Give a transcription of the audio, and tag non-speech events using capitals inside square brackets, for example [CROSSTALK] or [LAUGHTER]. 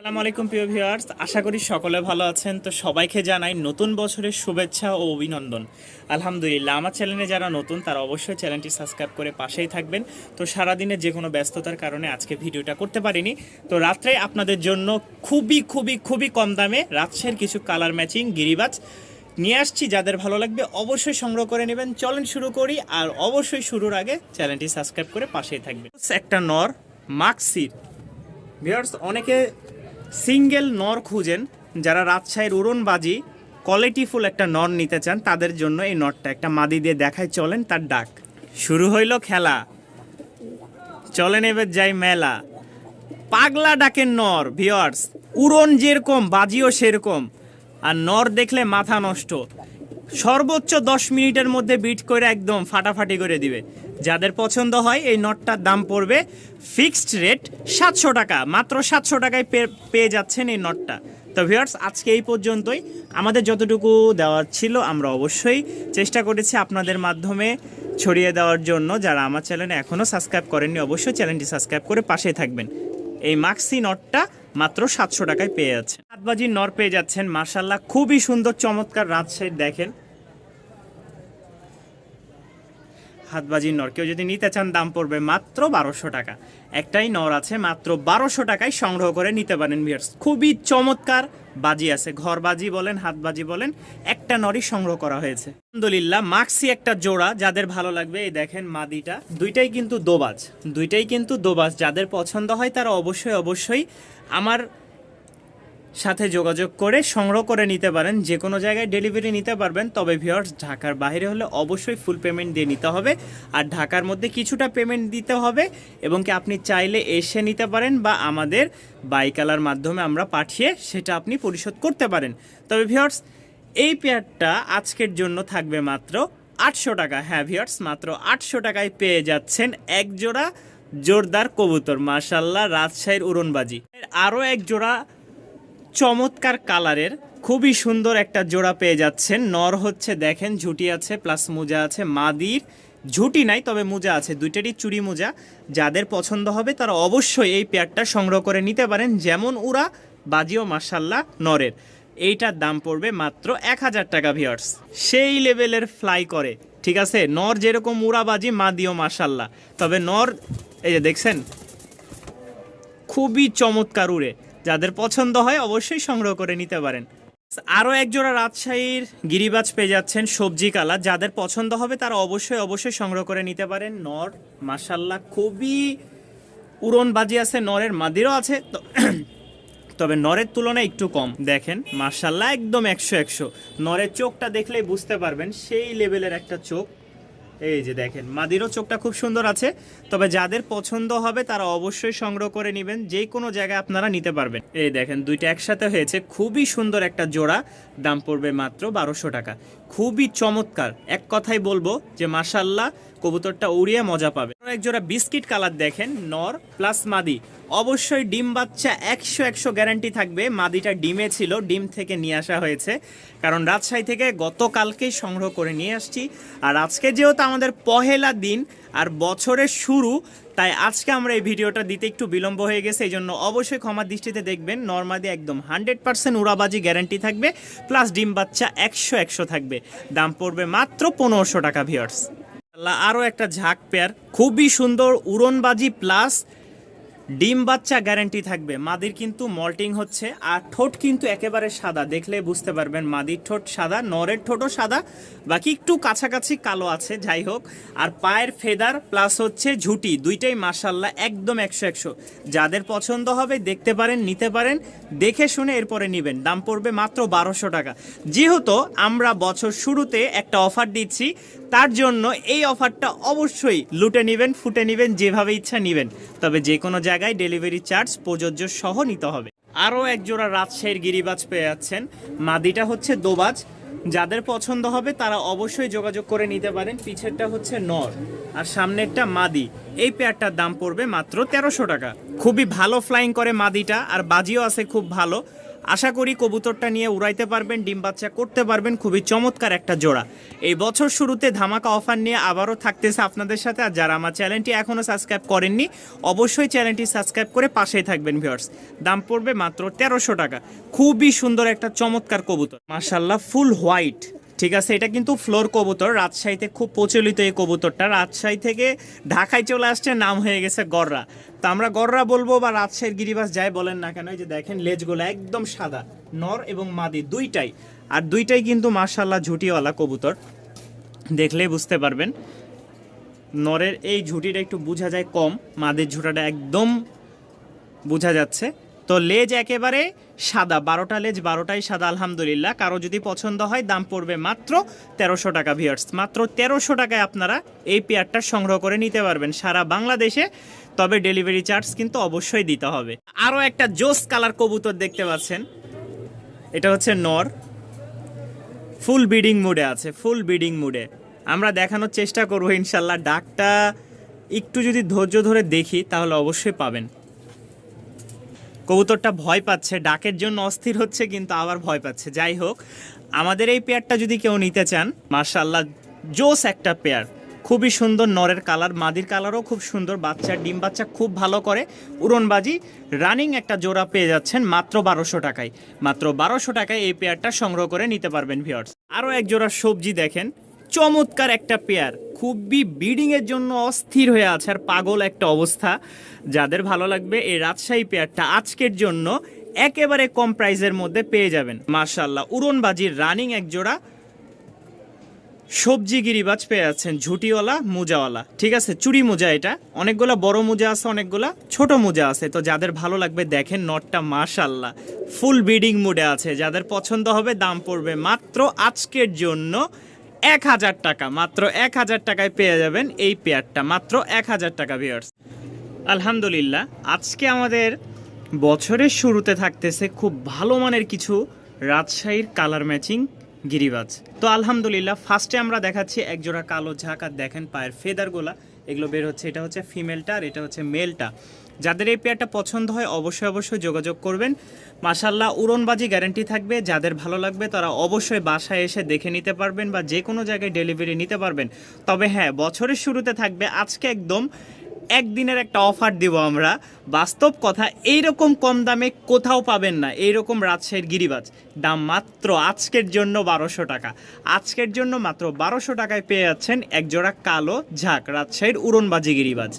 আসসালামু আলাইকুম, প্রিয় ভিউয়ার্স। আশা করি সকলে ভালো আছেন। তো সবাইকে জানাই নতুন বছরের শুভেচ্ছা ও অভিনন্দন। আলহামদুলিল্লাহ, আমার চ্যানেলে যারা নতুন, তারা অবশ্যই চ্যানেলটি সাবস্ক্রাইব করে পাশেই থাকবেন। তো সারাদিনে যে কোনো ব্যস্ততার কারণে আজকে ভিডিওটা করতে পারিনি। তো রাত্রে আপনাদের জন্য খুবই খুবই খুবই কম দামে রাজশাহীর কিছু কালার ম্যাচিং গিরিবাজ নিয়ে আসছি। যাদের ভালো লাগবে অবশ্যই সংগ্রহ করে নেবেন। চলেন শুরু করি আর অবশ্যই শুরুর আগে চ্যানেলটি সাবস্ক্রাইব করে পাশেই থাকবেন। একটা নর, মাক্সির। ভিউয়ার্স, অনেকে সিঙ্গেল নর খুঁজেন, যারা রাজশাহীর উড়নবাজি কোয়ালিটিফুল একটা নর নিতে চান, তাদের জন্য এই নরটা একটা মাদি দিয়ে দেখায় চলেন তার ডাক। শুরু হইল খেলা। চলেন এবার যাই মেলা। পাগলা ডাকের নর ভিওয়ার্স উড়ন যেরকম, বাজিও সেরকম। আর নর দেখলে মাথা নষ্ট। সর্বোচ্চ দশ মিনিটের মধ্যে বিট করে একদম ফাটাফাটি করে দিবে। যাদের পছন্দ হয়, এই নটটার দাম পড়বে ফিক্সড রেট সাতশো টাকা। মাত্র সাতশো টাকায় পেয়ে যাচ্ছেন এই নটটা। তো ভিউয়ার্স আজকে এই পর্যন্তই। আমাদের যতটুকু দেওয়ার ছিল, আমরা অবশ্যই চেষ্টা করেছি আপনাদের মাধ্যমে ছড়িয়ে দেওয়ার জন্য। যারা আমার চ্যানেলে এখনও সাবস্ক্রাইব করেননি, অবশ্যই চ্যানেলটি সাবস্ক্রাইব করে পাশে থাকবেন। এই মাক্সি নটটা মাত্র সাতশো টাকায় পেয়ে যাচ্ছেন। হাতবাজির নর পেয়ে যাচ্ছেন মার্শাল্লাহ খুবই সুন্দর, চমৎকার রাজশাহীর দেখেন। হাতবাজির নর। কেউ যদি নিতে চান, দাম পড়বে মাত্র বারোশো টাকা। একটাই নর আছে, মাত্র বারোশো টাকায় সংগ্রহ করে নিতে পারেন ভিয়ার্স খুবই চমৎকার বাজি আছে ঘর বাজি বলেন হাত বাজি বলেন, একটা নরই সংগ্রহ করা হয়েছে। আলহামদুলিল্লাহ, মাক্সি একটা জোড়া, যাদের ভালো লাগবে, এই দেখেন মাদিটা। দুইটাই কিন্তু দোবাজ, দুইটাই কিন্তু দোবাজ। যাদের পছন্দ হয় তারা অবশ্যই অবশ্যই আমার সাথে যোগাযোগ করে সংগ্রহ করে নিতে পারেন। যে কোনো জায়গায় ডেলিভারি নিতে পারবেন। তবে ভিওর্স ঢাকার বাইরে হলে অবশ্যই ফুল পেমেন্ট দিয়ে নিতে হবে। আর ঢাকার মধ্যে কিছুটা পেমেন্ট দিতে হবে এবং কি আপনি চাইলে এসে নিতে পারেন বা আমাদের বাইকালার মাধ্যমে আমরা পাঠিয়ে সেটা আপনি পরিশোধ করতে পারেন। তবে ভিওর্স এই পেয়ারটা আজকের জন্য থাকবে মাত্র আটশো টাকা। হ্যাঁ ভিওর্স মাত্র আটশো টাকায় পেয়ে যাচ্ছেন এক জোড়া জোরদার কবুতর। মাশাল্লাহ রাজশাহীর উড়নবাজি। আরও এক জোড়া চমৎকার কালারের, খুবই সুন্দর একটা জোড়া পেয়ে যাচ্ছেন। নর হচ্ছে দেখেন, ঝুটি আছে প্লাস মোজা আছে, মাদির। ঝুটি নাই, তবে মোজা আছে, দুইটারই চুড়ি মোজা। যাদের পছন্দ হবে, তারা অবশ্যই এই পেয়ারটা সংগ্রহ করে নিতে পারেন। যেমন উরা বাজিও মাসাল্লাহ নরের। এইটার দাম পড়বে মাত্র এক হাজার টাকা ভিওর্স সেই লেভেলের ফ্লাই করে, ঠিক আছে? নর যেরকম উরা উড়াবাজি মাদিও মাসাল্লাহ তবে নর, এই যে দেখছেন, খুবই চমৎকার উড়ে। যাদের পছন্দ হয় অবশ্যই সংগ্রহ করে নিতে পারেন। আরও একজোড়া রাজশাহীর গিরিবাজ পেয়ে যাচ্ছেন সবজি কালা। যাদের পছন্দ হবে তারা অবশ্যই অবশ্যই সংগ্রহ করে নিতে পারেন। নর মাসাল্লাহ খুবই উড়ন বাজি আছে, নরের মাদিরও আছে। [CLEARS THROAT] তবে নরের তুলনায় একটু কম, দেখেন মার্শাল্লাহ একদম একশো একশো। নরের চোখটা দেখলেই বুঝতে পারবেন, সেই লেভেলের একটা চোখ। এই যে দেখেন, মাদিরও চোখটা খুব সুন্দর আছে, তবে যাদের পছন্দ হবে তারা অবশ্যই সংগ্রহ করে নেবেন, যে কোনো জায়গায় আপনারা নিতে পারবেন। এই দেখেন, দুইটা একসাথে হয়েছে, খুবই সুন্দর একটা জোড়া, দাম পড়বে মাত্র বারোশো টাকা। খুবই চমৎকার। এক কথাই বলব যে মাসাল্লাহ কবুতরটা উড়িয়ে মজা পাবে। এক জোড়া বিস্কিট কালার দেখেন, নর প্লাস মাদি। অবশ্যই ডিম বাচ্চা একশো একশো গ্যারান্টি থাকবে। মাদিটা ডিমে ছিল, ডিম থেকে নিয়ে আসা হয়েছে। কারণ রাজশাহী থেকে গতকালকেই সংগ্রহ করে নিয়ে আসছি। আর আজকে যেহেতু আমাদের পহেলা দিন, আর বছরের শুরু তাই আজকে আমরা এই ভিডিওটা দিতে একটু বিলম্ব হয়ে গেছে, এই জন্য অবশ্যই ক্ষমার দৃষ্টিতে দেখবেন। নর্মাদি একদম হান্ড্রেড পার্সেন্ট উড়াবাজি গ্যারান্টি থাকবে, প্লাস ডিম বাচ্চা একশো একশো থাকবে। দাম পড়বে মাত্র পনেরোশো টাকা ভিওর্স আরও একটা ঝাঁক পেয়ার। খুবই সুন্দর উড়নবাজি, প্লাস ডিম বাচ্চা গ্যারান্টি থাকবে। মাদির কিন্তু মল্টিং হচ্ছে, আর ঠোঁট কিন্তু একেবারে সাদা। দেখলে বুঝতে পারবেন মাদির ঠোঁট সাদা, নরের ঠোঁটও সাদা, বাকি একটু কাছাকাছি কালো আছে, যাই হোক। আর পায়ের ফেদার প্লাস হচ্ছে ঝুটি, দুইটাই মাসাল্লাহ একদম একশো একশো। যাদের পছন্দ হবে দেখতে পারেন, নিতে পারেন, দেখে শুনে এরপরে নেবেন। দাম পড়বে মাত্র বারোশো টাকা। যেহেতু আমরা বছর শুরুতে একটা অফার দিচ্ছি তার জন্য এই অফারটা অবশ্যই লুটে নেবেন, ফুটে নেবেন, যেভাবে ইচ্ছা নেবেন। তবে যে কোনো জায়গায় ডেলিভারি চার্জ প্রযোজ্য সহ নিতে হবে। আরও এক জোড়া রাজশাহীর গিরিবাজ পেয়ে যাচ্ছেন। মাদিটা হচ্ছে দোবাজ। যাদের পছন্দ হবে তারা অবশ্যই যোগাযোগ করে নিতে পারেন। পিছেরটা হচ্ছে নর আর সামনেরটা মাদি। এই পেয়ারটার দাম পড়বে মাত্র তেরোশো টাকা। খুবই ভালো ফ্লাইং করে মাদিটা আর বাজিও আছে খুব ভালো। আশা করি কবুতরটা নিয়ে উড়াইতে পারবেন, ডিম বাচ্চা করতে পারবেন, খুবই চমৎকার একটা জোড়া। এই বছর শুরুতে ধামাকা অফার নিয়ে আবারও থাকতেছে আপনাদের সাথে, আর যারা আমার চ্যানেলটি এখনও সাবস্ক্রাইব করেননি, অবশ্যই চ্যানেলটি সাবস্ক্রাইব করে পাশেই থাকবেন ভিওর্স দাম পড়বে মাত্র তেরোশো টাকা। খুবই সুন্দর একটা চমৎকার কবুতর। মার্শাল্লাহ ফুল হোয়াইট। ঠিক আছে, এটা কিন্তু ফ্লোর কবুতর। রাজশাহীতে খুব প্রচলিত এই কবুতরটা। রাজশাহী থেকে ঢাকায় চলে আসছে, নাম হয়ে গেছে গররা। তো আমরা গররা বলব বা রাজশাহীর গিরিবাস যাই বলেন না কেন যে দেখেন, লেজগুলো একদম সাদা, নর এবং মাদি, দুইটাই। আর দুইটাই কিন্তু মার্শাল্লাহ ঝুটিওয়ালা কবুতর। দেখলেই বুঝতে পারবেন, নরের এই ঝুটিটা একটু বোঝা যায় কম, মাদের ঝুটাটা একদম বোঝা যাচ্ছে। তো লেজ একেবারে সাদা, বারোটা লেজ, বারোটাই সাদা, আলহামদুলিল্লাহ। কারও যদি পছন্দ হয়, দাম পড়বে মাত্র তেরোশো টাকা ভিয়ার্স মাত্র তেরোশো টাকায় আপনারা এই পেয়ারটা সংগ্রহ করে নিতে পারবেন সারা বাংলাদেশে। তবে ডেলিভারি চার্জ কিন্তু অবশ্যই দিতে হবে। আরও একটা জোস কালার কবুতর দেখতে পাচ্ছেন। এটা হচ্ছে নর। ফুল বিডিং মুডে আছে, ফুল বিডিং মুডে। আমরা দেখানোর চেষ্টা করব, ইনশাল্লাহ। ডাকটা একটু যদি ধৈর্য ধরে দেখি, তাহলে অবশ্যই পাবেন। কবুতরটা ভয় পাচ্ছে, ডাকের জন্য অস্থির হচ্ছে, কিন্তু আবার ভয় পাচ্ছে। যাই হোক, আমাদের এই পেয়ারটা যদি কেউ নিতে চান মার্শাল্লাহ জোস একটা পেয়ার। খুবই সুন্দর নরের কালার, মাদির কালারও খুব সুন্দর বাচ্চার ডিম বাচ্চা খুব ভালো করে। উড়নবাজি রানিং একটা জোড়া পেয়ে যাচ্ছেন মাত্র বারোশো টাকায়। মাত্র বারোশো টাকায় এই পেয়ারটা সংগ্রহ করে নিতে পারবেন ভিওর্স আরও এক জোড়া সবজি দেখেন। চমৎকার একটা পেয়ার খুবই ব্রিডিং এর জন্য অস্থির হয়ে আছে আর পাগল একটা অবস্থা। যাদের ভালো লাগবে এই রাজশাহী পেয়ারটা আজকের জন্য একেবারে কম প্রাইসের মধ্যে পেয়ে যাবেন। মার্শাল্লাহ উড়নবাজির রানিং এক জোড়া সবজি গিরিবাজ পেয়ে যাচ্ছেন ঝুটিওয়ালা, মোজাওয়ালা। ঠিক আছে চুরি মোজা এটা। অনেকগুলো বড় মোজা আছে, অনেকগুলা ছোট মোজা আছে। তো যাদের ভালো লাগবে দেখেন নটটা মাশাল্লাহ ফুল ব্রিডিং মুডে আছে। যাদের পছন্দ হবে দাম পড়বে মাত্র আজকের জন্য এক হাজার টাকা, মাত্র এক হাজার টাকায় পেয়ে যাবেন এই পেয়ারটা, মাত্র এক হাজার টাকা ভিউয়ার্স আলহামদুলিল্লাহ, আজকে আমাদের বছরের শুরুতে থাকতেছে খুব ভালো মানের কিছু রাজশাহীর কালার ম্যাচিং গিরিবাজ। তো আলহামদুলিল্লাহ ফার্স্টে আমরা দেখাচ্ছি একজোড়া কালো ঝাঁক আর দেখেন পায়ের ফেদারগুলা এগুলো বের হচ্ছে, এটা হচ্ছে ফিমেলটা আর এটা হচ্ছে মেলটা যাদের এই পেয়ারটা পছন্দ হয় অবশ্যই অবশ্যই যোগাযোগ করবেন। মাসাল্লাহ উড়নবাজি গ্যারান্টি থাকবে। যাদের ভালো লাগবে তারা অবশ্যই বাসায় এসে দেখে নিতে পারবেন বা যে কোনো জায়গায় ডেলিভারি নিতে পারবেন। তবে হ্যাঁ বছরের শুরুতে থাকবে আজকে একদম একদিনের একটা অফার দিব আমরা। বাস্তব কথা, এইরকম কম দামে কোথাও পাবেন না। এইরকম রাজশাহীর গিরিবাজ। দাম মাত্র আজকের জন্য বারোশো টাকা। আজকের জন্য মাত্র বারোশো টাকায় পেয়ে যাচ্ছেন একজোড়া কালো ঝাঁক, রাজশাহীর উড়নবাজি গিরিবাজ।